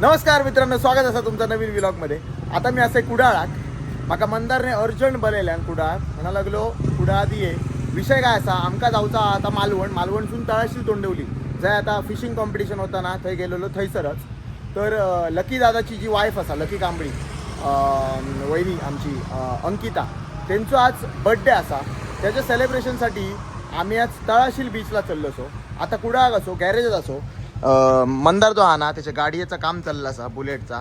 नमस्कार मित्रांनो स्वागत असा तुमचा नवीन व्लॉगमध्ये. आता मी असे कुडाळाक म्हाका मंदारने अर्जंट बरयल्यान कुडाळ म्हणा लागलो कुडाळ दिये विषय काय असा आमका जावचा आता मालवण मालवणसून तळाशील तोंडवली जंय आता फिशिंग कॉम्पिटिशन होता ना थंय गेलेलो थंयसरच. तर लकी दादाची जी वायफ असा लकी कांबळी अं, वहिनी आमची अंकिता त्यांचो आज बर्थडे असा. त्याच्या सेलिब्रेशनसाठी आम्ही आज तळाशील बीचला चल्लो असो आता कुडाळ असो गॅरेजात असो मंदार जो हा ना त्याच्या गाडीचं काम चाललं असा बुलेटचा.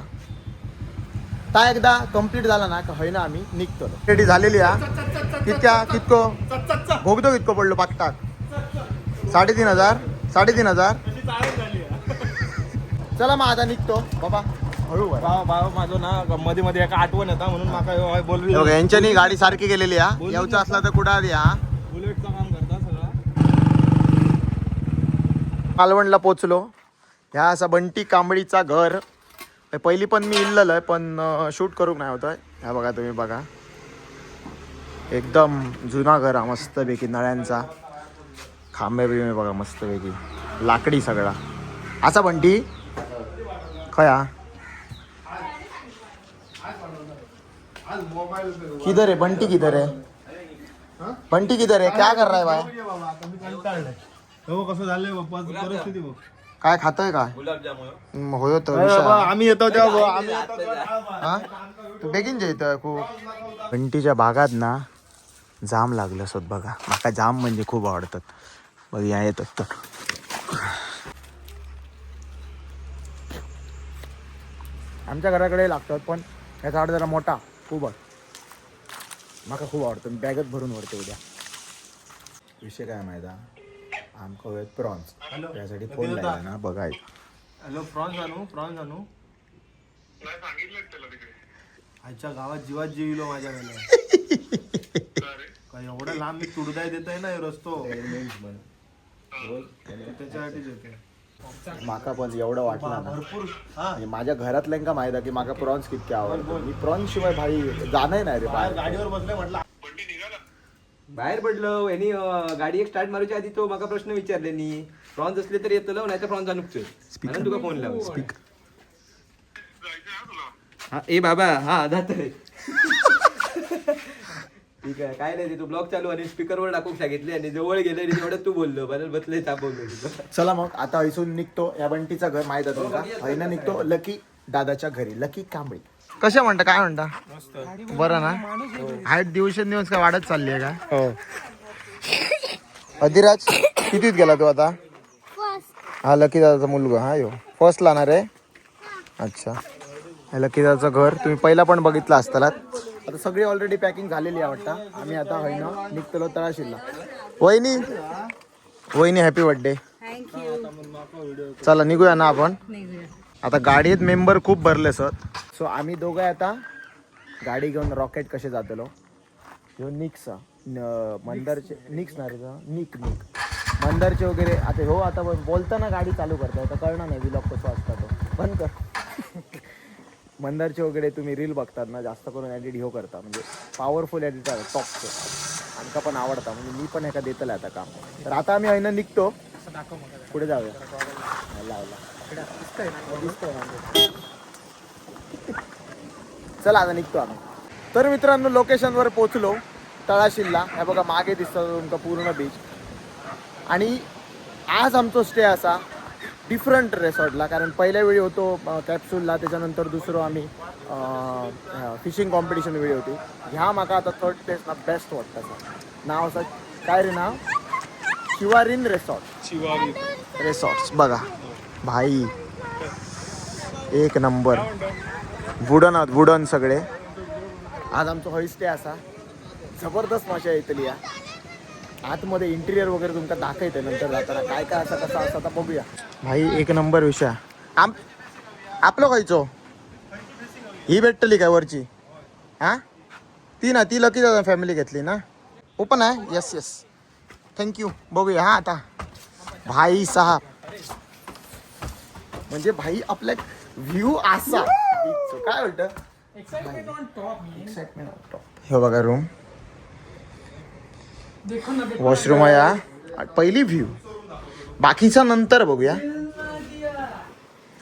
ता एकदा कंप्लीट झाला ना का हय ना आम्ही निघतो रेडी झालेली हा. कितक्या कितको? भोगतो कितको पडलो पाकटाक साडेतीन हजार साडेतीन हजार. चला मग आता निघतो बाबा. हळू भाव माझं ना मध्ये मध्ये एका आठवण येता म्हणून माका बोलवी यांच्यानी गाडी सारखी गेलेली हा. येऊचं असला तर कुठं आधी हा बुलेटचं काम करता सगळं मालवणला पोचलो. ह्या असा बंटी कांबळीचा घर. पहिली पण मी इल्लेलं आहे पण शूट करूक नाही होतं ह्या बघा तुम्ही बघा. एकदम जुना घर हा मस्तपैकी नळ्यांचा. खांबे बिंबे बघा मस्तपैकी. लाकडी सगळा. असा बंटी? खया? किधर आहे? बंटी किधर आहे? बंटी किधर आहे? काय कर रहा है भाई? हो कसं झालंय बाप्पा परिस्थिती बघ. काय खातोय काय हम्म, होय तर विषय. आम्ही येतो तेव्हा भाऊ, आम्ही येतो तेव्हा हा? तू बेगीन खूप. घंटीच्या बागात ना जाम लागलं असत बघा. माका जाम म्हणजे खूप आवडतात. बघ या येतात तर. आमच्या घराकडे लागतात पण याचा आड जरा मोठा खूप आहे. माका खूप आवडतं. मी बॅगच भरून वरते उद्या. विषय काय माहिती आमका हवेत प्रॉन्स. त्यासाठी फोन लावला ना बघायचं हॅलो प्रॉन्स आणू प्रॉन्स आणू आजच्या गावात जीवात जीविलो माझ्या वेळेला काय एवढा लांब मी तुडदाय देत आहे ना हे रस्तो? त्याच्यासाठीच येते माका पण एवढं वाटलं ना. भरपूर. हा. माझ्या घरातल्यांका माहीत आहे की माका प्रॉन्स कितके आवडतो. मी प्रॉन्स शिवाय भाई जाणं नाही रे बाहेर बाहेर. गाडीवर बसले म्हटलं बाहेर पडलो गाडी एक स्टार्ट मारूच्या आधी तो माका प्रश्न विचारले नी प्रॉन्स असले तर येतलो नाही तर प्रॉन्स आणूच म्हणून तुका फोन लावलो. हा ए बाबा हा जात ठीक आहे काय नाही ते ब्लॉग चालू आणि स्पीकरवर टाकूक सांगितले आणि जवळ गेले आणि तेवढ्यात तू बोललो बरं बसले तुला. चला मग आता इथून निघतो या बंटीचं घर माहीत आहे तुमका हैना निघतो लकी दादाच्या घरी लकी कांबळी. कशा म्हणता? काय म्हणता? बरं ना? हाईट दिवसेंदिवस काय वाढत चालली आहे का? हो. अधिराज कितीत गेला तू आता? हा लकी दादाचा मुलगा. हा यो. फर्स्ट लाणार आहे अच्छा. हे लकी दादाचं घर. तुम्ही पहिला पण बघितलं असतालात आता सगळी ऑलरेडी पॅकिंग झालेली आहे वाटतं. आम्ही आता हैना निघतलो तळाशीला. वहिनी? वहिनी हॅपी बर्थडे चला निघूया ना आपण? आता गाडीत मेंबर खूप भरले सर. सो आम्ही दोघं आता गाडी घेऊन रॉकेट कसे जातलो? ह्यो निक्स मंदारचे निक्स ना रे? निक निक. मंदारचे वगैरे आता हो आता बोलताना गाडी चालू करता आता कळणार नाही विलॉग कसं असता तो. बंद कर. मंदारचे वगैरे तुम्ही रील बघतात ना जास्त करून एडिट ह्यो करता म्हणजे पॉवरफुल एडिटर टॉपचे आमका पण आवडता म्हणजे मी पण एका देतलं आता काम. तर आता आम्ही ऐन निघतो. पुढे जाऊया. लावला. चला आता निघतो आम्ही. तर मित्रांनो लोकेशनवर पोचलो तळाशिल्ला. हे बघा मागे दिसतं तुमका पूर्ण बीच आणि आज आमचो स्टे असा डिफरंट रेसॉर्टला कारण पहिल्या वेळी होतो कॅप्सूलला त्याच्यानंतर दुसरं आम्ही फिशिंग कॉम्पिटिशन वेळी होती. ह्या माका आता थर्ड प्लेस ना बेस्ट वाटतं असं. नाव असं काय रे नाव? शिवारीन रेसॉर्ट रिसॉर्ट्स बघा. भाई एक नंबर. वुडन आहात वुडन सगळे. आज आमचं हॉईस्टे असा. जबरदस्त मजा येतली या. आतमध्ये इंटिरियर वगैरे तुमका दाखवते नंतर जाताना. काय काय असा कसं असा आता बघूया. भाई एक नंबर विषय. आम आपलं खायचो ही भेटतली काय वरची? हा? ती ना ती लकी दादा फॅमिली घेतली ना? ओपन आहे? येस येस थँक्यू बघूया हा आता. भाई साहेब. म्हणजे भाई आपला व्ह्यू असा. काय म्हणतं हे बघा रूम वॉशरूम आहे हा. पहिली व्ह्यू बाकीचा नंतर बघूया.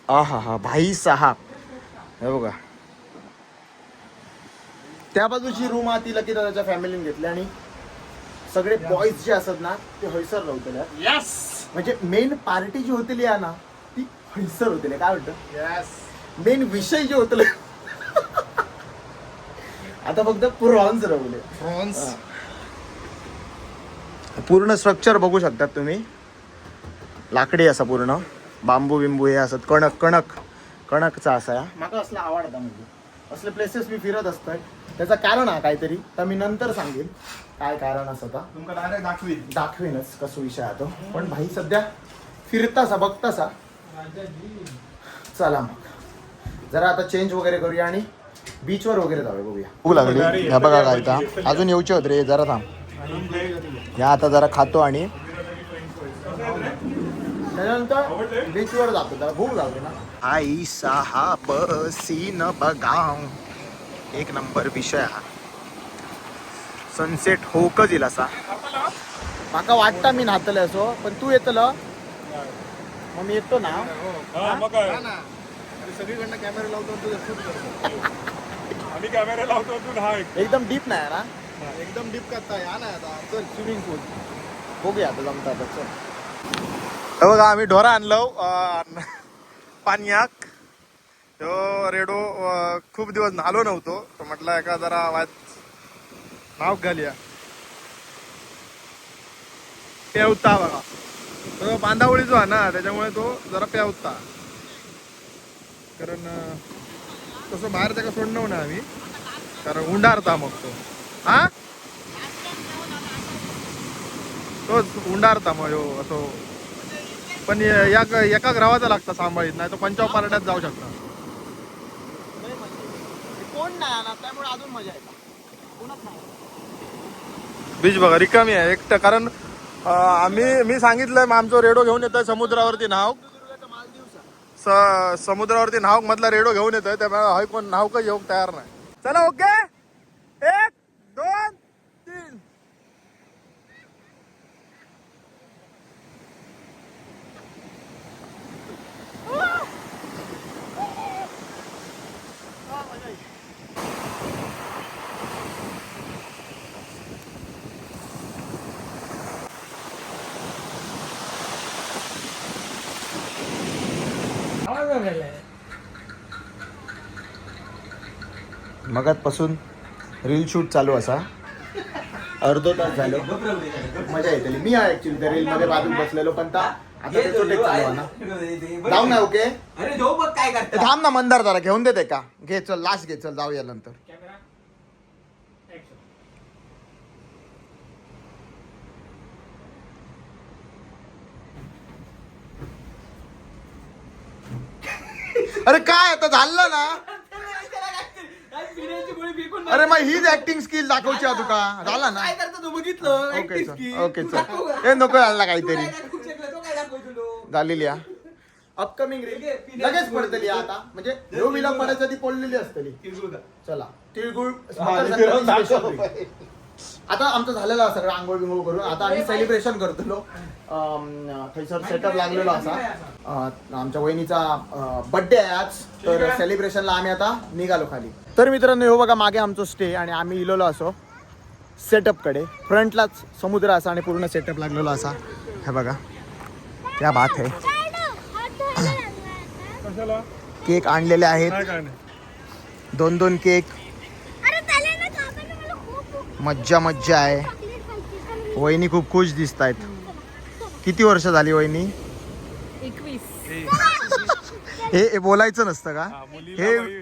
आ हा हा भाई साहेब. हे बघा. त्या बाजूची रूम ती लकी दादाच्या फॅमिलीने घेतली आणि सगळे बॉईज जे असतात ना ते हैसर राहतले म्हणजे मेन पार्टी जी होतेली आहे ना हैसर होतेली काय वाटतं यस मेन विषय जे होतले आता फक्त प्रॉन्स रवले प्रॉन्स. पूर्ण स्ट्रक्चर बघू शकतात तुम्ही. लाकडी असा पूर्ण. बांबू बिंबू हे असत. कणक कणक. कणकचा असा माका असला आवडता म्हणजे. असले प्लेसेस मी फिरत असतोय. त्याचं कारण हा काहीतरी. तर मी नंतर सांगेन. काय कारण असं आता. तुमका डायरेक्ट दाखवीन. दाखवेनच कसं विषय आहे तो. पण भाई सध्या फिरतासा बघतासा. चला मग. जरा आता चेंज वगैरे करूया आणि बीचवर वगैरे जाऊया बघूया. भूक लागली. ह्या बघा काय आता अजून येऊचे होत रे जरा थांब. या आता जरा खातो आणि त्याच्यानंतर बीचवर जातो जरा भूक लागली ना. आई साहाब सीन बगाव एक नंबर विषय हा. सनसेट होकच येईल असा माका वाटता मी न्हातले असो पण तू येतलं. मग मी येतो ना. सगळीकडनं कॅमेरा लावतो तुझं करतो. आम्ही कॅमेरा लावतो तू हा एक. एकदम डीप नाही ना? एकदम डीप करता या ना आता चल. स्विमिंग पूल बघूया आता जमता आता चल. हे बघा आम्ही ढोरा आणलो अं, पाण्याक तो रेडो अं, खूप दिवस नालो नव्हतो. तर म्हटलं एका जरा वाच नाव घालूया. पेवता बघा. तो बांधावळीचो आहे ना त्याच्यामुळे तो जरा पेवता कारण तसं बाहेर त्याला सोडणं ना आम्ही. कारण उंडारता मग तो. हा? तोच उंडारता मग ह्यो असो. पण या या- एका ग्रहाचा लागता सांभाळीत नाही तो पंचाव पार्ट्यात जाऊ शकता. कोण नाही ना त्यामुळे अजून मजा येते. बीच बघा रिकामी आहे एकटं. कारण आम्ही मी सांगितलंय आमचं रेडो घेऊन येतोय समुद्रावरती नाव स- समुद्रावरती नाव मधला रेडो घेऊन येतोय त्यामुळे हय कोण नाव का येऊ तयार नाही. चला ओके? एक दोन मगातपासून रील शूट चालू असा. अर्धो तास झालो. मजा येते. मी आहे ऍक्च्युली त्या रील मध्ये बाजून बसलेलो पण ता आता त्याचं take चालू आहे. ना. जाऊ ना ओके अरे जाऊ बघ काय करता. थांब ना मंदार जरा घेऊन देते का? घे चल लास्ट घे चल जाऊया नंतर. अरे काय आता झालं ना? अरे मग हीच ऍक्टिंग स्किल दाखवची आहे तुका. झाला ना? काय करता तू? बघितलं. ओके चल skill. ओके तू चल दाखव का? हे नको झाला काहीतरी. काय दाखवू शकलं? तो काय दाखवू तुलो? झालेली अपकमिंग लगेच पडतली आता. म्हणजे देवीला पडायच्या ती पडलेली असतली. का? चला. तिळगुळ. Makar Sankranti special treat. आता आमचं झालेलं आहे सगळं आंघोळ बिंघोळ करून. आता आम्ही सेलिब्रेशन करतलो. अं, थंयसर सेटअप लागलेलो असा. अं, आमच्या वहिनीचा बर्थडे आहे आज. तर सेलिब्रेशनला आम्ही आता निघालो खाली. तर मित्रांनो हो बघा मागे आमचं स्टे आणि आम्ही इलोलो असो. सेटअपकडे फ्रंटलाच समुद्र असा आणि पूर्ण सेटअप लागलेलो असा. हे बघा. त्या बात आहे कशाला? केक आणलेले आहेत. दोन दोन केक अरे चालेल ना काकाने मला खूप भूक मज्जा मज्जा आहे. वहिनी खूप खुश दिसत आहेत किती वर्ष झाली वहिनी? हे हे बोलायचं नसतं का? हा, मुलीला वय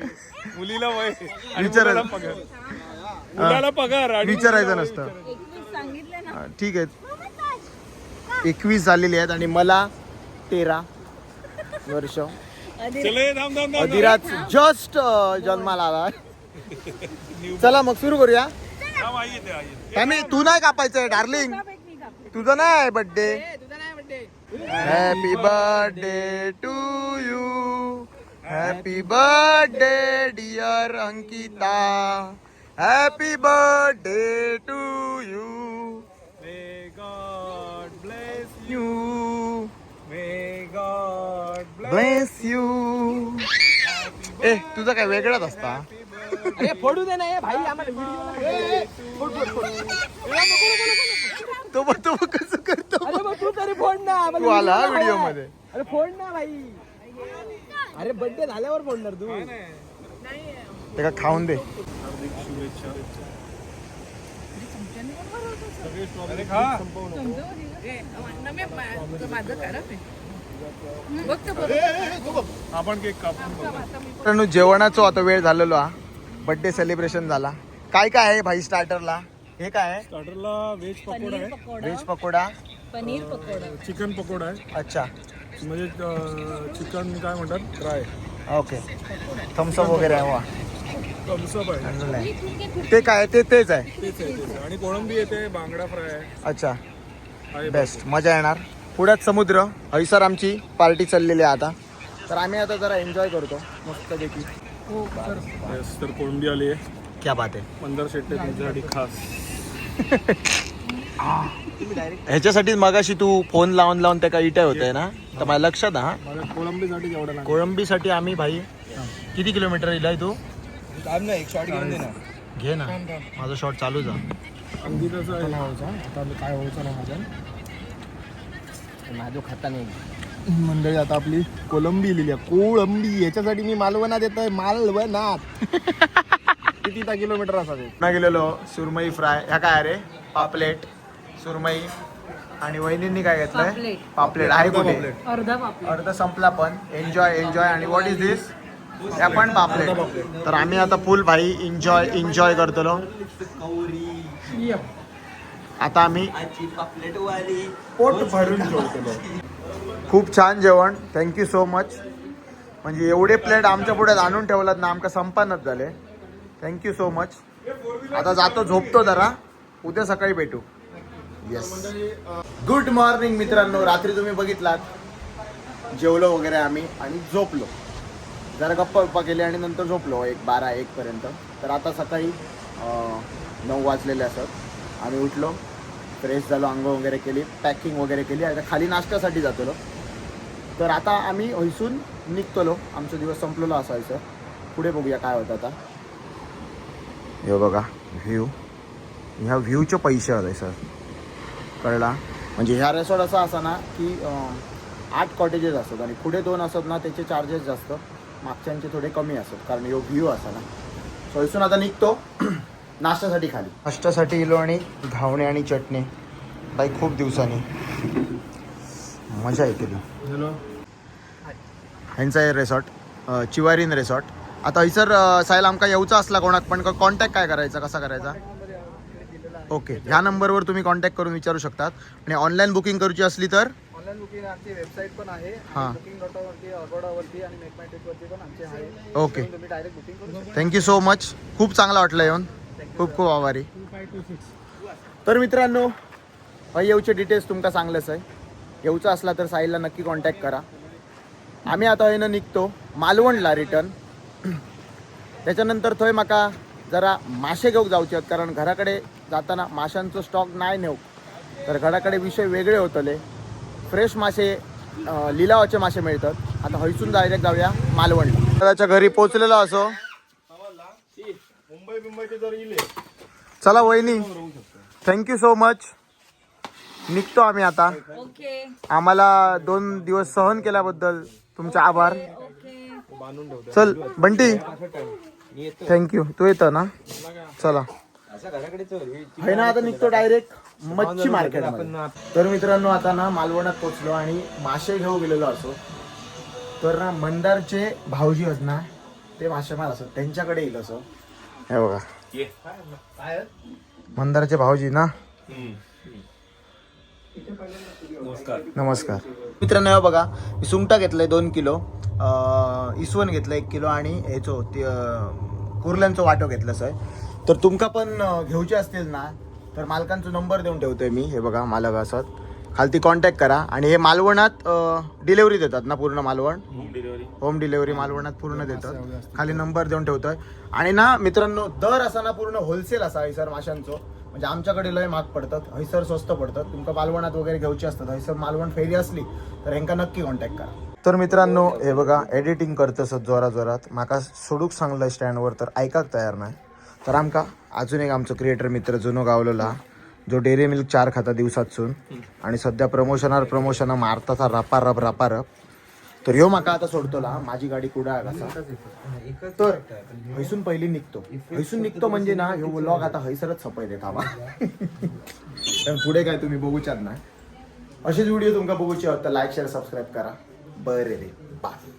मुलीला वय आणि विचारा- मुलाला पगार. मुलाला पगार आणि विचारायचं नसतं. सांगितलं ना. हा, ठीक आहे. एकवीस झालेली आहेत आणि मला तेरा वर्ष. अधिराज. जस्ट जन्माला आला चला मग सुरू करूया. त्यामुळे तू नाही कापायचंय डार्लिंग तुझं नाही birthday happy birthday to you happy birthday dear Ankita happy birthday to you May God bless you bless bless you ए तुझा काय वेगळाच असता अरे फोडू दे ना हे भाई आम्हाला व्हिडिओ फोड फोड फोड. तो बघ तो बघ कसं करतो? अरे मग तू तरी फोड ना आम्हाला तू आला video व्हिडिओ हवाय. मध्ये अरे फोड ना भाई. अरे बर्थडे झाल्यावर फोडणार तू. त्याला खाऊन दे. अरे खा. आपण केक कापून. मित्रांनो जेवणाचा आता वेळ झालेलो हा. बर्थडे सेलिब्रेशन झाला. काय काय आहे भाई स्टार्टरला हे काय आहे? स्टार्टरला व्हेज पकोडा आहे. व्हेज पकोडा? पनीर पकोडा. चिकन पकोडा आहे. अच्छा. म्हणजे चिकन काय म्हणतात? फ्राय ओके थम्सअप वगैरे आहे वा. थम्सअप आहे. चांगलं आहे. ते काय आहे? ते तेच आहे. तेच आहे तेच आहे. आणि कोळंबी येते बांगडा फ्राय आहे. अच्छा. आहे बेस्ट मजा येणार. पुढ्यात समुद्र. हैसर आमची पार्टी चाललेली आहे आता. तर आम्ही आता जरा एन्जॉय करतो. मस्तपैकी. Yes, तर कोळंबी आली आहे. क्या बात आहे. पंधरा शेट्टे तुमच्यासाठी खास. ह्याच्यासाठी मगाशी तू फोन लावून लावून त्या काही इट्या होत ना? तर माझ्या लक्षात हा. मला कोळंबीसाठी लागेल. कोळंबीसाठी आम्ही भाई किती किलोमीटर इलाय तू? ना एक शॉट घेऊन दे ना. घे ना. माझा शॉट चालूच आहे? अगदी तसं आहे आता काय व्हायचं ना माझ्या माझं खाता नाही. मंडळी आता आपली कोलंबी लिहिली आहे. कोळंबी याच्यासाठी मी मालवणात येत आहे मालवणात. किती ता किलोमीटर असावे? ना गेलेलो सुरमई फ्राय. ह्या काय रे? पापलेट सुरमई. आणि वहिनींनी काय घेतलंय? पापलेट. पापलेट. आहे कुठे? अर्धा पापलेट. अर्ध संपला पण. एन्जॉय एन्जॉय आणि व्हॉट इज दिस या पण पापलेट. तर आम्ही आता फुल भाई एन्जॉय एन्जॉय करतलो. आता आम्ही पोट भरून जेवतलो. खूप छान जेवण. थँक्यू सो मच म्हणजे एवढे प्लेट आमच्या पुढे आणून ठेवलात ना आमका संपानच झाले. थँक्यू सो मच आता जातो झोपतो जरा. उद्या सकाळी भेटू. येस गुड मॉर्निंग मित्रांनो. रात्री तुम्ही बघितलात. जेवलो वगैरे आम्ही आणि झोपलो. जरा गप्पा गप्पा केले आणि नंतर झोपलो एक बारा एकपर्यंत तर आता सकाळी नऊ वाजलेले असत. आम्ही उठलो. फ्रेश झालो अंग वगैरे केली पॅकिंग वगैरे केली आता खाली नाश्त्यासाठी जातलो. तर आता आम्ही हैसून निघतलो. आमचा दिवस संपलेलो असायचं. पुढे बघूया काय होतं आता. हे बघा व्ह्यू ह्या व्ह्यूचे पैसे आले सर कळला? म्हणजे ह्या रेसॉर्ट असा असा ना की आठ कॉटेजेस असतात आणि पुढे दोन असतात ना त्याचे चार्जेस जास्त. मागच्यांचे थोडे कमी असतात कारण यो व्ह्यू असा ना. सो इथून आता निघतो. नाश्त्यासाठी खाली. नाश्त्यासाठी इलो आणि घावणे आणि चटणी. बाई खूप दिवसांनी. मजा येते ह्यांचा आहे रिसॉर्ट चिवारीन रिसॉर्ट आता हयसर सायला आमका येऊचा असला कोणाक पण कॉन्टॅक्ट काय करायचा कसा करायचा? ओके ह्या नंबरवर तुम्ही कॉन्टॅक्ट करून विचारू शकतात. आणि ऑनलाईन बुकिंग करूची असली तर? ऑनलाईन बुकिंग आमची वेबसाईट पण आहे. हां. बुकिंग डॉट वरती अगोडावरती आणि मेक माय वरती पण आमचे आहे. ओके तुम्ही डायरेक्ट बुकिंग करू शकता. थँक्यू सो मच खूप चांगला वाटलं येऊन. खूप खूप आभारी. तर मित्रांनो येऊचे डिटेल्स तुमका सांगलंच आहे. येऊचा असला तर साईला नक्की कॉन्टॅक्ट करा. आम्ही आता हयनं निघतो मालवणला रिटर्न त्याच्यानंतर थंय म्हाका जरा मासे घेऊक जावचे आहेत कारण घराकडे जाताना माशांचो स्टॉक नाही नेऊ तर घराकडे विषय वेगळे होतले. फ्रेश मासे लिलावाचे मासे मिळतात. आता हयसून डायरेक्ट जाऊया मालवणला. दादाच्या घरी पोचलेलो असो. मुंबई मुंबईचे जर इले. चला वहिनी. थँक्यू सो मच निघतो आम्ही आता. ओके. आम्हाला दोन दिवस सहन केल्याबद्दल तुमचे आभार. ओके. चल बंटी. थँक्यू तू येतो ना? चला. अशा घराकडे चल हे है ना आता निघतो डायरेक्ट मच्छी मार्केट तर मित्रांनो आता ना मालवणात पोचलो आणि मासे घेऊ गेलेलो असो. तर ना मंदारचे भाऊजी आहेत ना ते मासेमार असत त्यांच्याकडे येईल असं. हे बघा. मंदारचे भाऊजी ना? नमस्कार. मित्रांनो हे बघा मी सुंगटा घेतलंय दोन किलो अं, इसवण घेतलं एक किलो आणि ह्याचो ते कुर्ल्यांचं वाटो घेतलं सर. तर तुमका पण घेऊचे असतील ना तर मालकांचा नंबर देऊन ठेवतोय मी हे बघा मालक असत. खालती कॉन्टॅक्ट करा. आणि हे मालवणात डिलेवरी देतात ना पूर्ण मालवण? होम डिलेवरी मालवणात पूर्ण देतात. खाली नंबर देऊन ठेवतोय. आणि ना मित्रांनो दर असा ना पूर्ण होलसेल असा हैसर माशांचो. म्हणजे आमच्याकडे लय महाग पडतात. हैसर स्वस्त पडतात. तुमका मालवणात वगैरे घेऊची असतात. हैसर मालवण फेरी असली तर ह्यांका नक्की कॉन्टॅक्ट करा. तर मित्रांनो हे बघा एडिटिंग करतं सत जोरा जोरात माका सोडूक सांगलं स्टँडवर तर ऐकाक तयार नाही. तर आमका अजून एक आमचो क्रिएटर मित्र जुनो गावलेला. जो डेअरी मिल्क चार खाता दिवसातसून आणि सध्या प्रमोशनार प्रमोशन मारता रापा रप रापा रप. तर ह्यो माका आता सोडतोला माझी गाडी कुठं आहे कसा तर हैसून पहिली निघतो. हैसून निघतो म्हणजे ना ह्यो व्लॉग आता हैसरच सपय देत हवा तर पुढे काय तुम्ही बघूच्यात ना. असेच व्हिडिओ तुमका बघूचे तर लाईक शेअर सबस्क्राईब करा. बरे रे. बाय